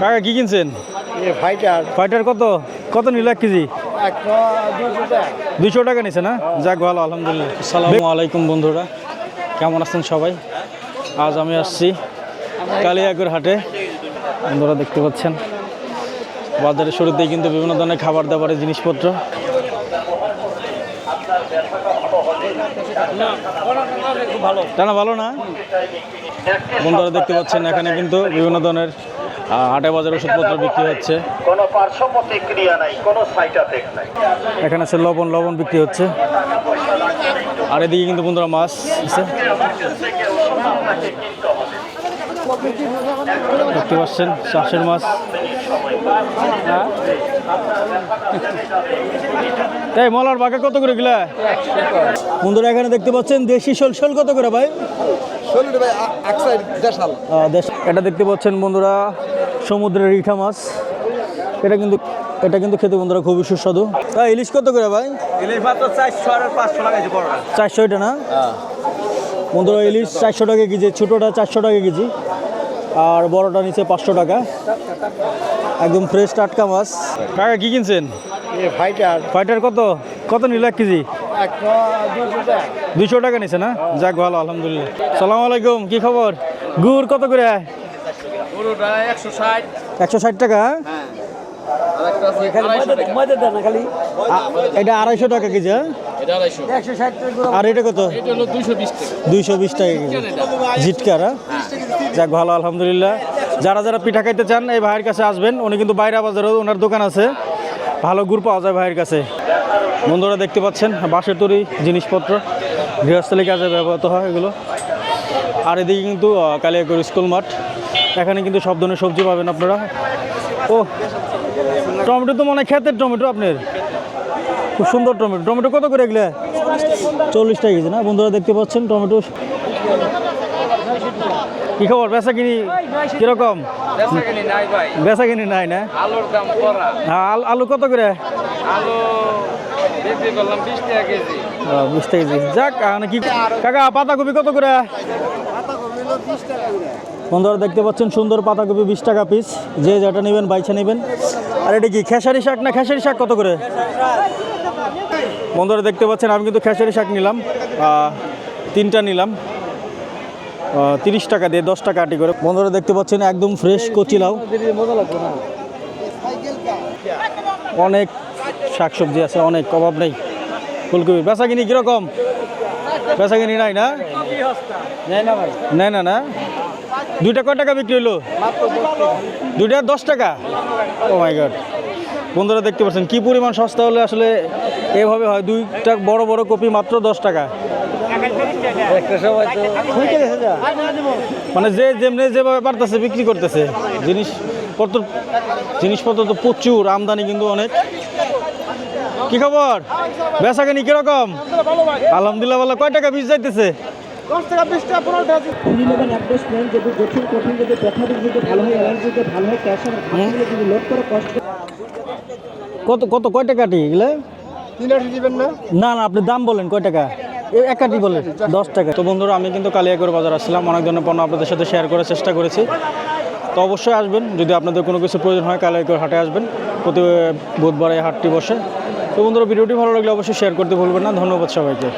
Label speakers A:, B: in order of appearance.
A: কাকা কি কিনছেন?
B: ফাইটার
A: ফাইটার কত? কত নিল এক কেজি?
B: দুশো টাকা।
A: দুইশো টাকা নিছে না? যাক ভালো আলহামদুলিল্লাহ। আসসালামু আলাইকুম বন্ধুরা। কেমন আছেন সবাই? আজ আমি আসছি কালিয়াকুর হাটে। বন্ধুরা দেখতে পাচ্ছেন? বাজারের শুরুতেই কিন্তু বিভিন্ন ধরনের খাবার দাবারের জিনিসপত্র। টানা ভালো না? বন্ধুরা দেখতে পাচ্ছেন এখানে কিন্তু বিভিন্ন ধরনের হাটে বাজার ওষুধপত্র বিক্রি হচ্ছে।
C: কোনো পার্শ্ব প্রতিক্রিয়া নাই কোনো সাইড এফেক্ট নাই।
A: এখানে আছে লবণ লবণ বিক্রি হচ্ছে। আর এদিকে কিন্তু বন্ধুরা মাছ আছে। দেখতে পাচ্ছেন চাষের মাছ। এই মলার বাঘে কত করে গিলা বন্ধুরা এখানে দেখতে পাচ্ছেন দেশি শোল। শোল কত করে ভাই? এটা দেখতে পাচ্ছেন বন্ধুরা সমুদ্রের ইঠা মাছ। এটা কিন্তু এটা কিন্তু খেতে বন্ধুরা খুবই সুস্বাদু। তা ইলিশ কত করে ভাই?
B: ইলিশ মাত্র চারশো আর পাঁচশো টাকা
A: চারশো এটা না? বন্ধুরা ইলিশ চারশো টাকা কেজি ছোটোটা চারশো টাকা কেজি আর বড়টা নিচে পাঁচশো টাকা। একদম ফ্রেশ টাটকা মাছ। কাকা কি কিনছেন?
B: ফাইটার
A: ফাইটার কত? কত নিল এক কেজি?
B: একশো দুশো টাকা।
A: দুইশো টাকা নিছে না? যাক ভালো আলহামদুলিল্লাহ। সালাম আলাইকুম কি খবর? গুড় কত করে?
B: একশো ষাট।
A: টাকা? আ- এটা আড়াইশো টাকা কেজি হ্যাঁ? আর এটা কত? দুইশো বিশ টাকা। কেজি। জিটকার হ্যাঁ? যাক ভালো আলহামদুলিল্লাহ। যারা যারা পিঠা খাইতে চান এই ভাইয়ের কাছে আসবেন। উনি কিন্তু বাইরা বাজারেও ওনার দোকান আছে। ভালো গুড় পাওয়া যায় ভাইয়ের কাছে। বন্ধুরা দেখতে পাচ্ছেন বাঁশের তৈরি জিনিসপত্র। গৃহস্থলী কাজে ব্যবহৃত হয় এগুলো। আর এদিকে কিন্তু কালিয়াকৈর স্কুল মাঠ। এখানে কিন্তু সব ধরনের সবজি পাবেন আপনারা। ও টমেটো তো মনে ক্ষেতের টমেটো আপনার। খুব সুন্দর টমেটো। টমেটো কত করে এগুলো? চল্লিশ টাকা কেজি না? বন্ধুরা দেখতে পাচ্ছেন টমেটো। কি খবর? বেচা কিনি কীরকম? বেচা কিনি নাই না?
B: আলুর দাম
A: হ্যাঁ, আল- আলু কত করে?
B: আলু বিক্রি করলাম বিশ টাকা কেজি।
A: বিশ টাকা যাক মানে কি কাকা, পাতাকপি কত করে? বন্ধুরা, দেখতে পাচ্ছেন সুন্দর পাতাকপি, বিশ টাকা পিস যে যেটা নেবেন, বাইছে নেবেন। আর এটা কি, খেসারি শাক না খেসারি শাক কত করে? বন্ধুরা, দেখতে পাচ্ছেন, আমি কিন্তু খেসারি শাক নিলাম। তিনটা নিলাম। তিরিশ টাকা দিয়ে, দশ টাকা আটি করে। বন্ধুরা, দেখতে পাচ্ছেন, একদম ফ্রেশ কচি লাউ। অনেক শাকসবজি আছে, অনেক, অভাব নেই। ফুলকপি। বেচা কিনি কীরকম বেচা কিনি নাই না নেয় না না? দুইটা কয় টাকা বিক্রি হলো দুইটা দশ টাকা? ও মাই গড বন্ধুরা দেখতে পাচ্ছেন কি পরিমাণ সস্তা হলে আসলে এভাবে হয়? দুইটা বড় বড় কপি মাত্র দশ টাকা। মানে যে যেমনি যেভাবে পারতেছে বিক্রি করতেছে। জিনিসপত্র জিনিসপত্র তো প্রচুর আমদানি কিন্তু অনেক। কি খবর? বেচা কিনি কীরকম? আলহামদুলিল্লাহ ভালো। কয় টাকা পিস যাইতেছে?
D: হয়
A: কত কত কয় টাকা টি এগুলো?
B: না?
A: না না আপনি দাম বলেন কয় টাকা? এ- এক বলেন দশ টাকা। তো বন্ধুরা আমি কিন্তু কালিয়াকর বাজার আসছিলাম অনেক ধরনের পণ্য আপনাদের সাথে শেয়ার করার চেষ্টা করেছি। তো অবশ্যই আসবেন যদি আপনাদের কোনো কিছু প্রয়োজন হয় কালিয়াকর হাটে আসবেন। প্রতি বুধবার এই হাটটি বসে। তো বন্ধুরা ভিডিওটি ভালো লাগলে অবশ্যই শেয়ার করতে ভুলবেন না। ধন্যবাদ সবাইকে।